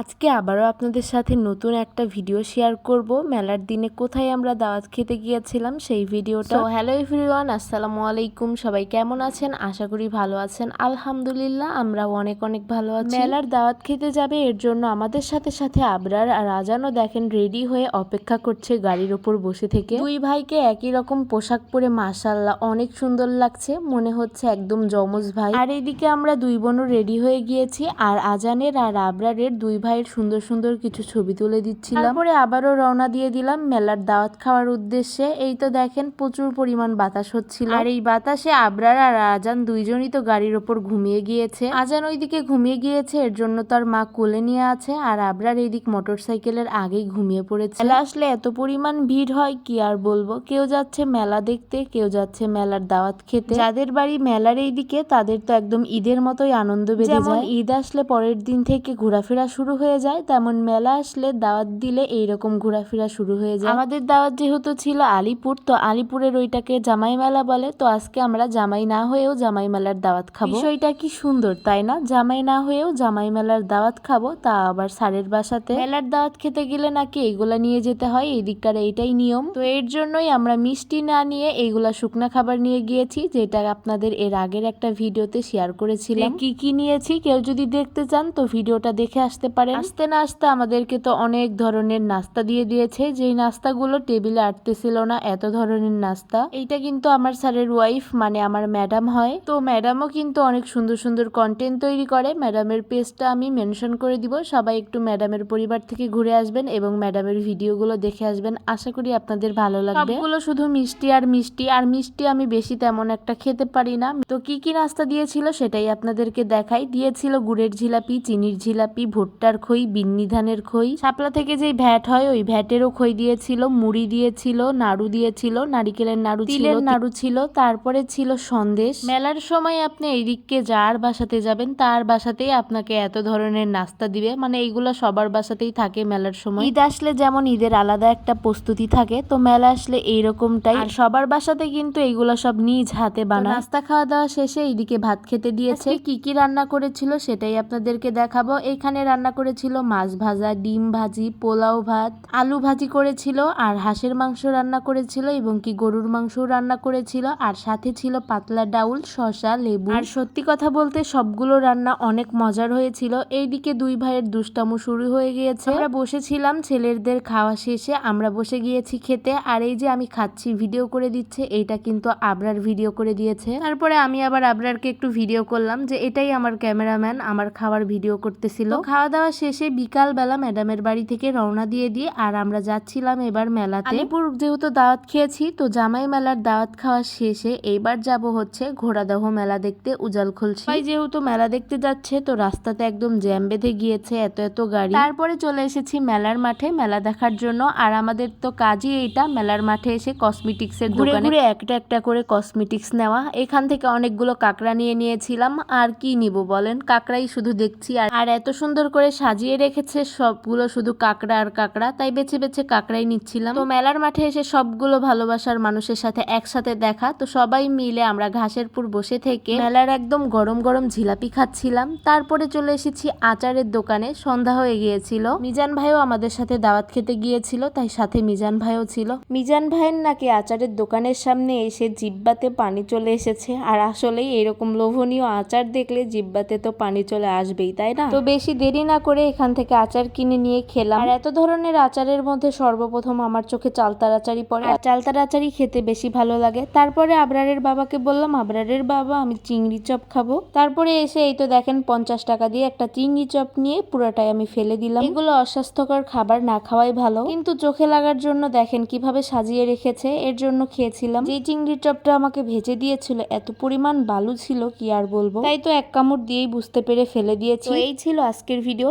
আজকে আবারও আপনাদের সাথে নতুন একটা ভিডিও শেয়ার করব। মেলার দিনে কোথায় আমরা দাওয়াত খেতে গিয়েছিলাম সেই ভিডিওটা। হ্যালো এভরিওয়ান আসসালামু আলাইকুম। সবাই কেমন আছেন? আশা করি ভালো আছেন। আলহামদুলিল্লাহ আমরাও অনেক অনেক ভালো আছি। মেলার দাওয়াত খেতে যাবে এর জন্য আমাদের সাথে সাথে আবরার আর আজানও দেখেন রেডি হয়ে অপেক্ষা করছে গাড়ির ওপর বসে থেকে। দুই ভাইকে একই রকম পোশাক পরে মাশাল্লাহ অনেক সুন্দর লাগছে মনে হচ্ছে একদম জমজ ভাই। আর এইদিকে আমরা দুই বোনও রেডি হয়ে গিয়েছি আর আজানের আর আবরারের দুই ভাইয়ের সুন্দর সুন্দর কিছু ছবি তুলে দিচ্ছিলাম। তারপরে আবারও রওনা দিয়ে দিলাম মেলার দাওয়াত খাওয়ার উদ্দেশ্যে। এই তো দেখেন প্রচুর পরিমাণ বাতাস হচ্ছিল। আর এই বাতাসে আবরার আর আজান দুইজনই তো গাড়ির ওপর ঘুমিয়ে গিয়েছে। আজান ওইদিকে ঘুমিয়ে গিয়েছে এর জন্য তার মা কোলে নিয়ে আছে আর আবরার এইদিক মোটর সাইকেলের আগেই ঘুমিয়ে পড়েছে। মেলা আসলে এত পরিমাণ ভিড় হয় কি আর বলব? কেউ যাচ্ছে মেলা দেখতে কেউ যাচ্ছে মেলার দাওয়াত খেতে। যাদের বাড়ি মেলার এইদিকে তাদের তো একদম ঈদের মতোই আনন্দ বেড়ে যায়। ঈদ আসলে পরের দিন থেকে ঘোরাফেরা শুরু হয়ে যায় তেমন মেলা আসলে দাওয়াত দিলে এইরকম ঘোরাফেরা শুরু হয়ে যায়। আমাদের দাওয়াত যেহেতু ছিল আলিপুর তো আলিপুরের ওইটাকে জামাই মেলা বলে। তো আজকে আমরা জামাই না হয়েও জামাই মেলার দাওয়াত খাব। বিষয়টা কি সুন্দর তাই না? জামাই না হয়েও জামাই মেলার দাওয়াত খাব তা আবার সারের বাসাতে। মেলার দাওয়াত খেতে গেলে নাকি এইগুলা নিয়ে যেতে হয় এই দিককার এইটাই নিয়ম। তো এর জন্যই আমরা মিষ্টি না নিয়ে এইগুলা শুকনা খাবার নিয়ে গিয়েছি যেটা আপনাদের এর আগের একটা ভিডিওতে শেয়ার করেছিলাম। কি কি নিয়েছি কেউ যদি দেখতে চান তো ভিডিওটা দেখে আসতে পারেন। আসতে না আসতে আমাদেরকে তো অনেক ধরনের নাস্তা দিয়ে দিয়েছে। যেই নাস্তাগুলো টেবিলে আটতেছিল না, এত ধরনের নাস্তা। এইটা কিন্তু আমার স্যারের ওয়াইফ মানে আমার ম্যাডাম হয়। তো ম্যাডামও কিন্তু অনেক সুন্দর সুন্দর কন্টেন্ট তৈরি করে। ম্যাডামের পেজটা আমি মেনশন করে দিব। সবাই একটু ম্যাডামের পরিবার থেকে ঘুরে আসবেন এবং ম্যাডামের ভিডিওগুলো দেখে আসবেন। আশা করি আপনাদের ভালো লাগবে। সবগুলো শুধু মিষ্টি আর মিষ্টি। আর মিষ্টি আমি বেশি তেমন একটা খেতে পারি না। তো কি কি নাস্তা দিয়েছিল সেটাই আপনাদেরকে দেখাই। দিয়েছিল গুড়ের জিলাপি, চিনির জিলাপি, ভুট্টার খই বিন্নি ধানের খই। শাপলা থেকে যে ভ্যাট হয় ওই ভ্যাটেরও খই দিয়েছিল মুড়ি দিয়েছিল নাড়ু দিয়েছিল নারিকেলের নাড়ু তিলের নাড়ু ছিল তারপরে ছিল সন্দেশ। মেলার সময় আপনি এই দিককে যার বাসাতে যাবেন তার বাসাতেই আপনাকে এত ধরনের নাস্তা দিবে। মানে এইগুলো সবার বাসাতেই থাকে মেলার সময়। ঈদ আসলে যেমন ঈদের আলাদা একটা প্রস্তুতি থাকে তো মেলা আসলে এইরকমটাই। আর সবার বাসাতে কিন্তু এইগুলো সব নিজ হাতে বানায়। নাস্তা খাওয়া দাওয়া শেষে এইদিকে ভাত খেতে দিয়েছে। কি কি রান্না করেছিল সেটাই আপনাদেরকে দেখাবো। এখানে রান্না করেছিল মাছ ভাজা, ডিম ভাজি, পোলাও ভাত, আলু ভাজি করেছিল আর হাঁসের মাংস রান্না করেছিল এবং কি গরুর মাংস রান্না করেছিল। আর সাথে ছিল পাতলা ডাউল, শসা, লেবু। আর সত্যি কথা বলতে সবগুলো রান্না অনেক মজার হয়েছিল। এইদিকে দুই ভাইয়ের দুষ্টামো শুরু হয়ে গিয়েছে। আমরা বসেছিলাম ছেলেদের খাওয়া শেষে, আমরা বসে গিয়েছি খেতে। আর এই যে আমি খাচ্ছি ভিডিও করে দিচ্ছে, এইটা কিন্তু আবরার ভিডিও করে দিয়েছে। তারপরে আমি আবার আবরারকে একটু ভিডিও করলাম যে, এটাই আমার ক্যামেরাম্যান, আমার খাওয়ার ভিডিও করতেছিল। খাওয়া দাওয়া শেষে বিকাল বেলা ম্যাডামের বাড়ি থেকে রওনা দিয়ে দিয়ে আর আমরা যাচ্ছিলাম এবার মেলাতে। আলিপুর যেহেতু দাওয়াত খেয়েছি তো জামাই মেলার দাওয়াত খাওয়া শেষে এইবার যাব হচ্ছে ঘোড়াদহ মেলা দেখতে উজাল খুলছি। ভাই যেহেতু মেলা দেখতে যাচ্ছে তো রাস্তাতে একদম জ্যাম বেঁধে গিয়েছে এত এত গাড়ি। তারপরে চলে এসেছি মেলার মাঠে মেলা দেখার জন্য। আর আমাদের তো কাজই এইটা মেলার মাঠে এসে কসমেটিক্স এর দোকানে ঘুরে একটা একটা করে কসমেটিক্স নেওয়া। এখান থেকে অনেকগুলো কাঁকড়া নিয়ে নিয়েছিলাম। আর কি নিব বলেন? কাঁকড়াই শুধু দেখছি। আর এত সুন্দর করে সাজিয়ে রেখেছে সবগুলো, শুধু কাঁকড়া আর কাঁকড়া। তাই বেছে বেছে কাঁকড়াই নিচ্ছিলাম। তো মেলার মাঠে এসে সবগুলো ভালোবাসার মানুষের সাথে একসাথে দেখা। তো সবাই মিলে আমরা ঘাসের পুর বসে থেকে মেলার একদম গরম গরম ঝিলাপি খাচ্ছিলাম। তারপরে চলে এসেছি আচারের দোকানে। সন্ধ্যা হয়ে গিয়েছিল। মিজান ভাইও আমাদের সাথে দাওয়াত খেতে গিয়েছিল, তাই সাথে মিজান ভাইও ছিল। মিজান ভাইয়ের নাকি আচারের দোকানের সামনে এসে জিব্বাতে পানি চলে এসেছে। আর আসলেই এরকম লোভনীয় আচার দেখলে জিব্বাতে তো পানি চলে আসবেই, তাই না? তো বেশি দেরি না করে এখান থেকে আচার কিনে নিয়ে খেলাম। আর এত ধরনের আচারের মধ্যে সর্বপ্রথম আমার চোখে চালতার আচারই পড়ে। আর চালতার আচারই খেতে বেশি ভালো লাগে। তারপরে আবরারের বাবাকে বললাম, আবরারের বাবা, আমি চিংড়ি চপ খাব। তারপরে এসে এই তো দেখেন পঞ্চাশ টাকা দিয়ে একটা চিংড়ি চপ নিয়ে পুরোটাই আমি ফেলে দিলাম। এগুলো অস্বাস্থ্যকর খাবার, না খাওয়াই ভালো। কিন্তু চোখে লাগার জন্য দেখেন কীভাবে সাজিয়ে রেখেছে, এর জন্য খেয়েছিলাম। যে চিংড়ি চপটা আমাকে ভেজে দিয়েছিল, এত পরিমাণ বালু ছিল, কি আর বলব? তাই তো এক কামড় দিয়েই বুঝতে পেরে ফেলে দিয়েছি। এই ছিল আজকের ভিডিও